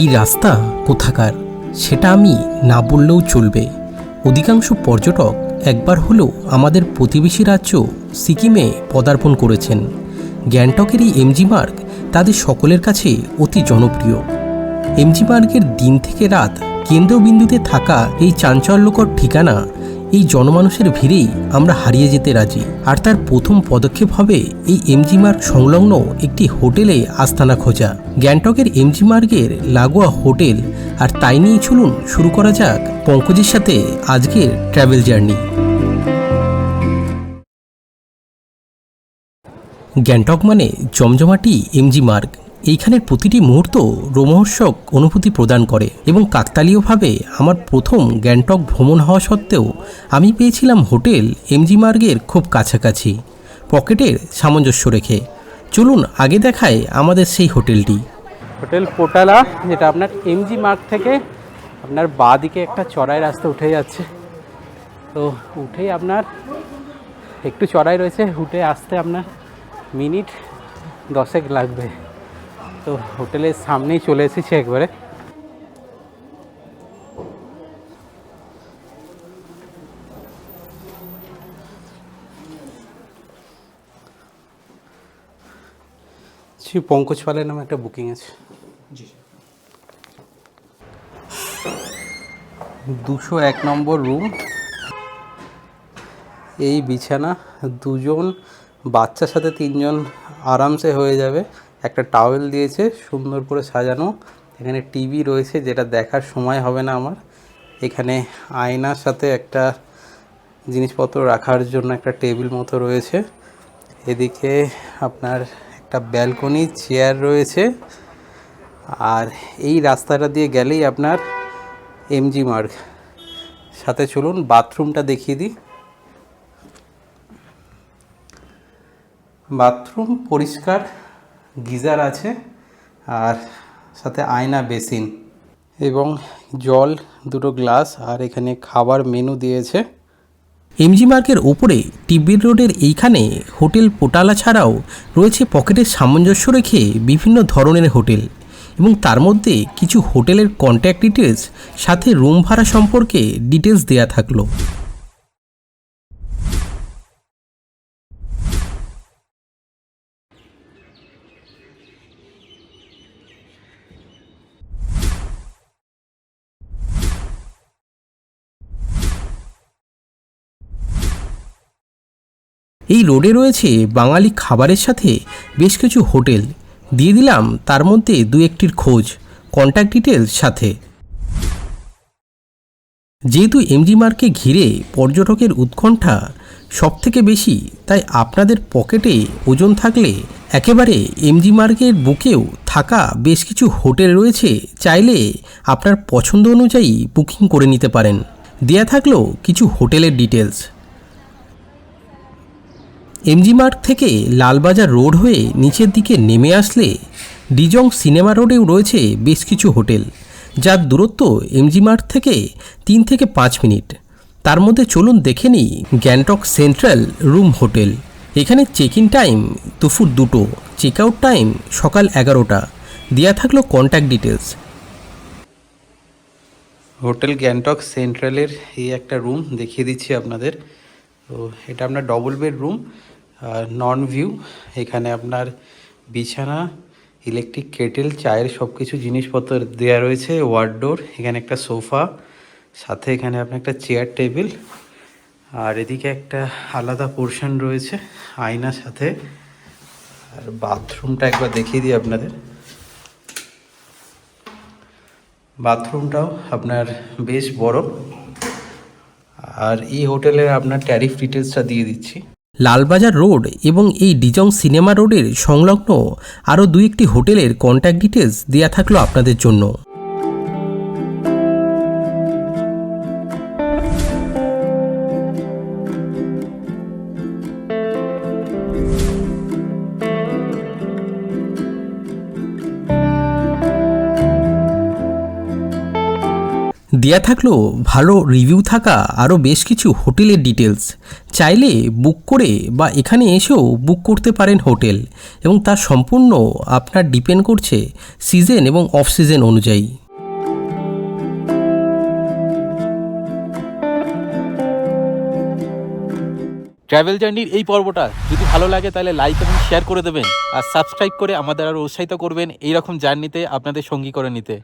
এই রাস্তা কোথাকার, সেটা আমি না বললেও চলবে। অধিকাংশ পর্যটক একবার হলেও আমাদের প্রতিবেশী রাজ্য সিকিমে পদার্পণ করেছেন। গ্যাংটকের এই এমজি মার্গ তাদের সকলের কাছে অতি জনপ্রিয়। এমজি মার্গের দিন থেকে রাত কেন্দ্রবিন্দুতে থাকা এই চাঞ্চল্যকর ঠিকানা এই জনমানুষের ভিড়েই আমরা হারিয়ে যেতে রাজি। আর তার প্রথম পদক্ষেপ হবে এই এমজি মার্গ সংলগ্ন একটি হোটেলে আস্তানা খোঁজা। গ্যাংটকের এমজি মার্গের লাগোয়া হোটেল। আর তাই নিয়ে চলুন শুরু করা যাক পঙ্কজের সাথে আজকের ট্রাভেল জার্নি। গ্যাংটক মানে জমজমাটি এমজি মার্গ এইখানের প্রতিটি মুহূর্ত রোমহর্ষক অনুভূতি প্রদান করে এবং কাকতালীয়ভাবে আমার প্রথম গ্যাংটক ভ্রমণ হওয়া সত্ত্বেও আমি পেয়েছিলাম হোটেল এমজি মার্গের খুব কাছাকাছি, পকেটের সামঞ্জস্য রেখে। চলুন আগে দেখায় আমাদের সেই হোটেলটি। হোটেল পোটালা যেটা আপনার এমজি মার্গ থেকে আপনার বাঁ দিকে একটা চড়াই রাস্তা উঠে যাচ্ছে। তো উঠেই আপনার একটু চড়াই রয়েছে, উঠে আসতে আপনার মিনিট দশেক লাগবে। তো হোটেলের সামনেই চলে এসেছি একবারে। শ্রী পঙ্কজ পালের নামে একটা বুকিং আছে। দুশো এক নম্বর রুম এই বিছানা দুজন বাচ্চার সাথে তিনজন আরামসে হয়ে যাবে। একটা টাওয়েল দিয়েছে, সুন্দর করে সাজানো। এখানে টিভি রয়েছে, যেটা দেখার সময় হবে না আমার। এখানে আয়নার সাথে একটা জিনিসপত্র রাখার জন্য একটা টেবিল মতো রয়েছে। এদিকে আপনার একটা ব্যালকনি চেয়ার রয়েছে। আর এই রাস্তাটা দিয়ে গেলেই আপনার এমজি মার্গ সাথে চলুন বাথরুমটা দেখিয়ে দিই। বাথরুম পরিষ্কার। গিজার আছে আর সাথে আয়না বেসিন এবং জল দুটো গ্লাস আর এখানে খাবার মেনু দিয়েছে। এমজি মার্কের ওপরে টিবির রোডের এইখানে হোটেল পোটালা ছাড়াও রয়েছে পকেটের সামঞ্জস্য রেখে বিভিন্ন ধরনের হোটেল এবং তার মধ্যে কিছু হোটেলের কন্ট্যাক্ট ডিটেলস সাথে রুম ভাড়া সম্পর্কে ডিটেলস দেয়া থাকল। এই রোডে রয়েছে বাঙালি খাবারের সাথে বেশ কিছু হোটেল। দিয়ে দিলাম তার মধ্যে দু একটির খোঁজ কন্ট্যাক্ট ডিটেলস সাথে। যেহেতু এমজি মার্কে ঘিরে পর্যটকের উৎকণ্ঠা সব থেকে বেশি, তাই আপনাদের পকেটে ওজন থাকলে একেবারে এমজি মার্গের বুকেও থাকা বেশ কিছু হোটেল রয়েছে, চাইলে আপনার পছন্দ অনুযায়ী বুকিং করে নিতে পারেন। দেয়া থাকল কিছু হোটেলের ডিটেলস এমজি মার্গ থেকে লালবাজার রোড হয়ে নিচের দিকে নেমে আসলে ডিজং সিনেমা রোডেও রয়েছে বেশ কিছু হোটেল, যার দূরত্ব এমজি মার্গ থেকে তিন থেকে পাঁচ মিনিট। তার মধ্যে চলুন দেখে নিই গ্যাংটক সেন্ট্রাল রুম হোটেল। এখানে চেক ইন টাইম দুপুর দুটো চেক আউট টাইম সকাল এগারোটা। দেওয়া থাকল কন্ট্যাক্ট ডিটেলস হোটেল গ্যাংটক সেন্ট্রালের এই একটা রুম দেখিয়ে দিচ্ছি আপনাদের। তো এটা আপনার double bed room non view এখানে আপনার বিছানা ইলেকট্রিক কেটেল চায়ের সব কিছু জিনিসপত্র দেওয়া রয়েছে ওয়ার্ডোর এখানে একটা সোফা সাথে এখানে আপনার একটা চেয়ার টেবিল আর এদিকে একটা আলাদা পোর্শন রয়েছে, আয়নার সাথে, আর বাথরুমটা একবার দেখিয়ে দিই আপনাদের। বাথরুমটাও আপনার বেশ বড়, আর এই হোটেলের আপনার ট্যারিফ ডিটেলসটা দিয়ে দিচ্ছি। লালবাজার রোড এবং এই ডিজং সিনেমা রোডের সংলগ্ন আরও দু একটি হোটেলের কন্ট্যাক্ট ডিটেলস দেওয়া থাকল আপনাদের জন্য। দেয়া থাকল ভালো রিভিউ থাকা আরও বেশ কিছু হোটেলের ডিটেলস চাইলে বুক করে বা এখানে এসেও বুক করতে পারেন হোটেল এবং তার সম্পূর্ণ আপনার ডিপেন্ড করছে সিজন এবং অফ সিজন অনুযায়ী। ট্রাভেল জার্নির এই পর্বটা যদি ভালো লাগে তাহলে লাইক এবং শেয়ার করে দেবেন। আর সাবস্ক্রাইব করে আমাদের আরও উৎসাহিত করবেন। এইরকম জার্নিতে আপনাদের সঙ্গী করে নিতে।